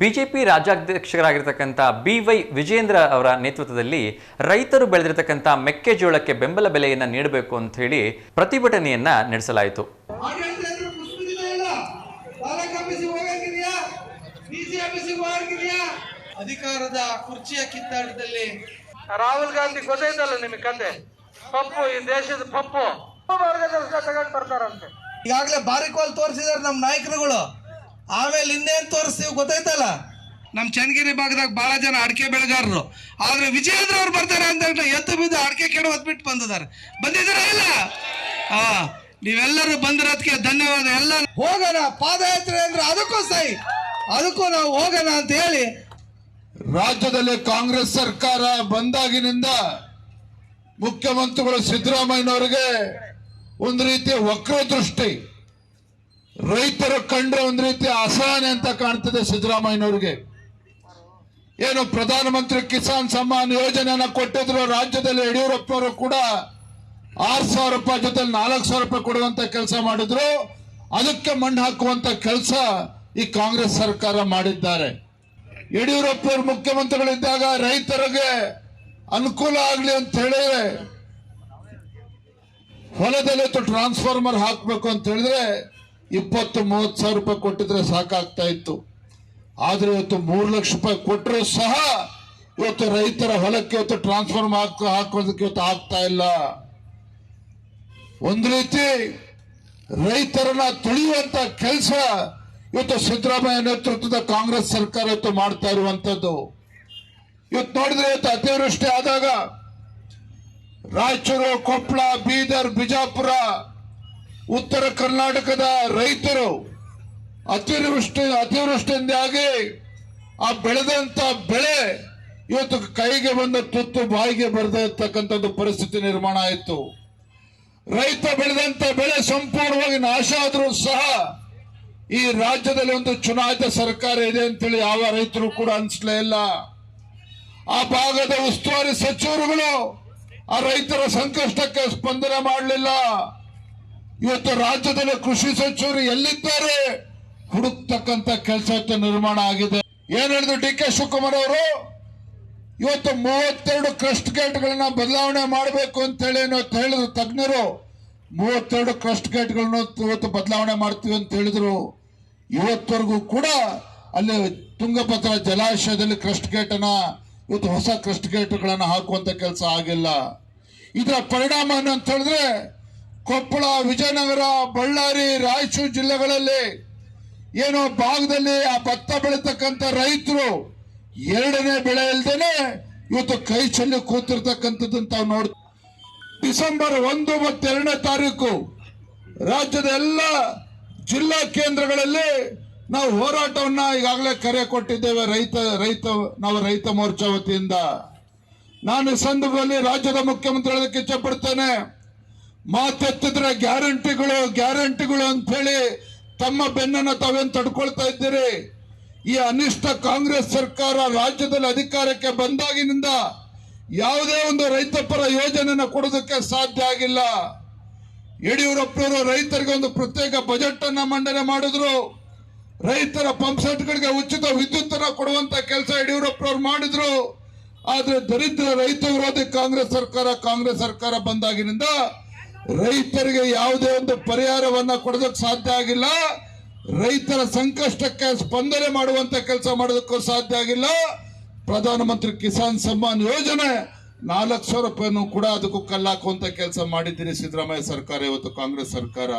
BJP ರಾಜ್ಯಾಧ್ಯಕ್ಷರಾಗಿರ್ತಕ್ಕಂಥ B Y Vijendra ಅವರ ನೇತೃತ್ವದಲ್ಲಿ ರೈತರು ಬೆಳೆದಿರತಕ್ಕಂಥ ಮೆಕ್ಕೆಜೋಳಕ್ಕೆ ಬೆಂಬಲ ಬೆಲೆಯನ್ನು ನೀಡಬೇಕು ಅಂತ ಹೇಳಿ ಪ್ರತಿಭಟನೆಯನ್ನ ನಡೆಸಲಾಯಿತು. ಅಧಿಕಾರದ ಕುರ್ಚಿಯ ಕಿತ್ತಾಟದಲ್ಲಿ. ರಾಹುಲ್ ಗಾಂಧಿ ಗೊತ್ತೈತಲ್ಲ ನಿಮಗೆ ಕಂದೆ? ಪಪ್ಪು ಈ ದೇಶದ ಪಪ್ಪು. ಮಾರ್ಗದರ್ಶನ ತಗೊಂಡ್ ಬರ್ತಾರಂತೆ ಈಗಾಗಲೇ ಬಾರಿಕೋಲ್ ತೋರಿಸಿದಾರೆ ನಮ್ಮ ನಾಯಕರುಗಳು. ಆಮೇಲೆ ಇನ್ನೇನ್ ತೋರಿಸ್ತೀವಿ ಗೊತ್ತೈತಲ್ಲ ನಮ್ಮ ಚನ್ನಗಿರಿ ಭಾಗದಾಗ ಭಾಳ ಜನ ಅಡಿಕೆ ಬೆಳೆಗಾರರು. ಆದ್ರೆ ವಿಜಯೇಂದ್ರ ಅವ್ರು ಬರ್ತಾರೆ ಅಂತ ಎತ್ತು ಬಿದ್ದು ಅಡಿಕೆ ಕೆಡ ಹೊತ್ಬಿಟ್ಟು ಬಂದಿದ್ದಾರೆ. ಬಂದಿದ್ದೀರಾ ಇಲ್ಲ? ಹಾ, ನೀವೆಲ್ಲರೂ ಬಂದಿರೋದಕ್ಕೆ ಧನ್ಯವಾದ. ಎಲ್ಲ ಹೋಗೋಣ, ಪಾದಯಾತ್ರೆ ಅಂದ್ರೆ ಅದಕ್ಕೂ ಸೈ ಅದಕ್ಕೂ ನಾವು ಹೋಗೋಣ ಅಂತ ಹೇಳಿ. ರಾಜ್ಯದಲ್ಲಿ ಕಾಂಗ್ರೆಸ್ ಸರ್ಕಾರ ಬಂದಾಗಿನಿಂದ ಮುಖ್ಯಮಂತ್ರಿಗಳು ಸಿದ್ದರಾಮಯ್ಯನವರಿಗೆ ಒಂದು ರೀತಿಯ ವಕ್ರದೃಷ್ಟಿ. ರೈತರು ಕಂಡ್ರೆ ಒಂದು ರೀತಿ ಅಸಹನೆ ಅಂತ ಕಾಣ್ತದೆ ಸಿದ್ದರಾಮಯ್ಯನವರಿಗೆ. ಏನು ಪ್ರಧಾನಮಂತ್ರಿ ಕಿಸಾನ್ ಸಮ್ಮಾನ್ ಯೋಜನೆಯನ್ನ ಕೊಟ್ಟಿದ್ರು ರಾಜ್ಯದಲ್ಲಿ ಯಡಿಯೂರಪ್ಪನವರು ಕೂಡ ಆರ್ ಸಾವಿರ ರೂಪಾಯಿ ಜೊತೆ ನಾಲ್ಕು ಸಾವಿರ ರೂಪಾಯಿ ಕೊಡುವಂತ ಕೆಲಸ ಮಾಡಿದ್ರು. ಅದಕ್ಕೆ ಮಣ್ಣು ಹಾಕುವಂತ ಕೆಲಸ ಈ ಕಾಂಗ್ರೆಸ್ ಸರ್ಕಾರ ಮಾಡಿದ್ದಾರೆ. ಯಡಿಯೂರಪ್ಪನವರು ಮುಖ್ಯಮಂತ್ರಿಗಳಿದ್ದಾಗ ರೈತರಿಗೆ ಅನುಕೂಲ ಆಗಲಿ ಅಂತ ಹೇಳಿದ್ರೆ ಹೊಲದಲ್ಲಿ ಟ್ರಾನ್ಸ್ಫಾರ್ಮರ್ ಹಾಕಬೇಕು ಅಂತ ಹೇಳಿದ್ರೆ ಇಪ್ಪತ್ತು ಮೂವತ್ತು ಸಾವಿರ ರೂಪಾಯಿ ಕೊಟ್ಟಿದ್ರೆ ಸಾಕಾಗ್ತಾ ಇತ್ತು. ಆದ್ರೆ ಇವತ್ತು ಮೂರು ಲಕ್ಷ ರೂಪಾಯಿ ಕೊಟ್ಟರು ಸಹ ಇವತ್ತು ರೈತರ ಹೊಲಕ್ಕೆ ಇವತ್ತು ಟ್ರಾನ್ಸ್ಫಾರ್ಮ್ ಹಾಕ ಹಾಕೋದಕ್ಕೆ ಇವತ್ತು ಆಗ್ತಾ ಇಲ್ಲ. ಒಂದು ರೀತಿ ರೈತರನ್ನ ತುಳಿಯುವಂತ ಕೆಲಸ ಇವತ್ತು ಸಿದ್ದರಾಮಯ್ಯ ನೇತೃತ್ವದ ಕಾಂಗ್ರೆಸ್ ಸರ್ಕಾರ ಇವತ್ತು ಮಾಡ್ತಾ ಇರುವಂತದ್ದು. ಇವತ್ತು ನೋಡಿದ್ರೆ ಇವತ್ತು ಅತಿವೃಷ್ಟಿ ಆದಾಗ ರಾಯಚೂರು ಕೊಪ್ಪಳ ಬೀದರ್, ಬಿಜಾಪುರ ಉತ್ತರ ಕರ್ನಾಟಕದ ರೈತರು ಅತಿವೃಷ್ಟಿ ಅತಿವೃಷ್ಟಿಯಿಂದಾಗಿ ಆ ಬೆಳೆದಂತ ಬೆಳೆ ಇವತ್ತು ಕೈಗೆ ಬಂದ ತುತ್ತು ಬಾಯಿಗೆ ಬರದೇ ಪರಿಸ್ಥಿತಿ ನಿರ್ಮಾಣ ಆಯಿತು. ರೈತ ಬೆಳೆದಂತ ಬೆಳೆ ಸಂಪೂರ್ಣವಾಗಿ ನಾಶ ಆದರೂ ಸಹ ಈ ರಾಜ್ಯದಲ್ಲಿ ಒಂದು ಚುನಾಯಿತ ಸರ್ಕಾರ ಇದೆ ಅಂತೇಳಿ ಯಾವ ರೈತರು ಕೂಡ ಅನಿಸ್ಲೇ ಇಲ್ಲ. ಆ ಭಾಗದ ಉಸ್ತುವಾರಿ ಸಚಿವರುಗಳು ಆ ರೈತರ ಸಂಕಷ್ಟಕ್ಕೆ ಸ್ಪಂದನೆ ಮಾಡಲಿಲ್ಲ. ಇವತ್ತು ರಾಜ್ಯದಲ್ಲಿ ಕೃಷಿ ಸಚಿವರು ಎಲ್ಲಿದ್ದಾರೆ? ಹುಡುಕ್ತಕ್ಕಂತ ಕೆಲಸ ನಿರ್ಮಾಣ ಆಗಿದೆ. ಏನ್ ಹೇಳಿದ್ರು ಡಿ ಕೆ ಶಿವಕುಮಾರ್ ಅವರು? ಇವತ್ತು ಮೂವತ್ತೆರಡು ಕ್ರಸ್ಟ್ ಗೇಟ್ಗಳನ್ನ ಬದಲಾವಣೆ ಮಾಡಬೇಕು ಅಂತ ಹೇಳಿ ಹೇಳಿದ್ರು ತಜ್ಞರು. ಮೂವತ್ತೆರಡು ಕ್ರಸ್ಟ್ ಗೇಟ್ಗಳನ್ನು ಇವತ್ತು ಬದಲಾವಣೆ ಮಾಡ್ತೀವಿ ಅಂತ ಹೇಳಿದ್ರು. ಇವತ್ತವರೆಗೂ ಕೂಡ ಅಲ್ಲಿ ತುಂಗಭದ್ರಾ ಜಲಾಶಯದಲ್ಲಿ ಕ್ರಸ್ಟ್ ಗೇಟ್ ಅನ್ನ ಇವತ್ತು ಹೊಸ ಕ್ರಸ್ಟ್ ಗೇಟ್ಗಳನ್ನು ಹಾಕುವಂತ ಕೆಲಸ ಆಗಿಲ್ಲ. ಇದರ ಪರಿಣಾಮ ಏನು ಅಂತ ಹೇಳಿದ್ರೆ ಕೊಪ್ಪಳ, ವಿಜಯನಗರ, ಬಳ್ಳಾರಿ, ರಾಯಚೂರು ಜಿಲ್ಲೆಗಳಲ್ಲಿ ಏನೋ ಭಾಗದಲ್ಲಿ ಆ ಭತ್ತ ಬೆಳೀತಕ್ಕಂಥ ರೈತರು ಎರಡನೇ ಬೆಳೆ ಇಲ್ದೇನೆ ಇವತ್ತು ಕೈ ಚೆಲ್ಲಿ ಕೂತಿರ್ತಕ್ಕಂಥದ್ದನ್ನು ತಾವು ನೋಡ್ ಡಿಸೆಂಬರ್ ಒಂದು ಮತ್ತು ಎರಡನೇ ತಾರೀಕು ರಾಜ್ಯದ ಎಲ್ಲ ಜಿಲ್ಲಾ ಕೇಂದ್ರಗಳಲ್ಲಿ ನಾವು ಹೋರಾಟವನ್ನ ಈಗಾಗಲೇ ಕರೆ ಕೊಟ್ಟಿದ್ದೇವೆ ರೈತ ರೈತ, ನಾವು ರೈತ ಮೋರ್ಚಾ ವತಿಯಿಂದ. ನಾನು ಈ ಸಂದರ್ಭದಲ್ಲಿ ರಾಜ್ಯದ ಮುಖ್ಯಮಂತ್ರಿ ಹೇಳೋದಕ್ಕೆ ಇಚ್ಛಪಡ್ತೇನೆ ಮಾತೆತ್ತಿದ್ರೆ ಗ್ಯಾರಂಟಿಗಳು ಗ್ಯಾರಂಟಿಗಳು ಅಂತ ಹೇಳಿ ತಮ್ಮ ಬೆನ್ನನ್ನು ತಾವೇನು ತಡ್ಕೊಳ್ತಾ ಇದ್ದೀರಿ? ಈ ಅನಿಷ್ಟ ಕಾಂಗ್ರೆಸ್ ಸರ್ಕಾರ ರಾಜ್ಯದಲ್ಲಿ ಅಧಿಕಾರಕ್ಕೆ ಬಂದಾಗಿನಿಂದ ಯಾವುದೇ ಒಂದು ರೈತಪರ ಯೋಜನೆನ ಕೊಡೋದಕ್ಕೆ ಸಾಧ್ಯ ಆಗಿಲ್ಲ. ಯಡಿಯೂರಪ್ಪನವರು ರೈತರಿಗೆ ಒಂದು ಪ್ರತ್ಯೇಕ ಬಜೆಟ್ ಅನ್ನ ಮಂಡನೆ ಮಾಡಿದ್ರು. ರೈತರ ಪಂಪ್ ಸೆಟ್ಗಳಿಗೆ ಉಚಿತ ವಿದ್ಯುತ್ ಅನ್ನ ಕೊಡುವಂತ ಕೆಲಸ ಯಡಿಯೂರಪ್ಪನವರು ಮಾಡಿದ್ರು. ಆದ್ರೆ ದರಿದ್ರ ರೈತ ವಿರೋಧಿ ಕಾಂಗ್ರೆಸ್ ಸರ್ಕಾರ ಕಾಂಗ್ರೆಸ್ ಸರ್ಕಾರ ಬಂದಾಗಿನಿಂದ ರೈತರಿಗೆ ಯಾವುದೇ ಒಂದು ಪರಿಹಾರವನ್ನ ಕೊಡೋದಕ್ಕೆ ಸಾಧ್ಯ ಆಗಿಲ್ಲ. ರೈತರ ಸಂಕಷ್ಟಕ್ಕೆ ಸ್ಪಂದನೆ ಮಾಡುವಂತ ಕೆಲಸ ಮಾಡೋದಕ್ಕೂ ಸಾಧ್ಯ ಆಗಿಲ್ಲ. ಪ್ರಧಾನಮಂತ್ರಿ ಕಿಸಾನ್ ಸಮ್ಮಾನ್ ಯೋಜನೆ ನಾಲ್ಕು ಸಾವಿರ ರೂಪಾಯಿನೂ ಕೂಡ ಅದಕ್ಕೂ ಕಲ್ಲಾಕುವಂತ ಕೆಲಸ ಮಾಡಿದ್ದೀರಿ ಸಿದ್ದರಾಮಯ್ಯ ಸರ್ಕಾರ, ಇವತ್ತು ಕಾಂಗ್ರೆಸ್ ಸರ್ಕಾರ.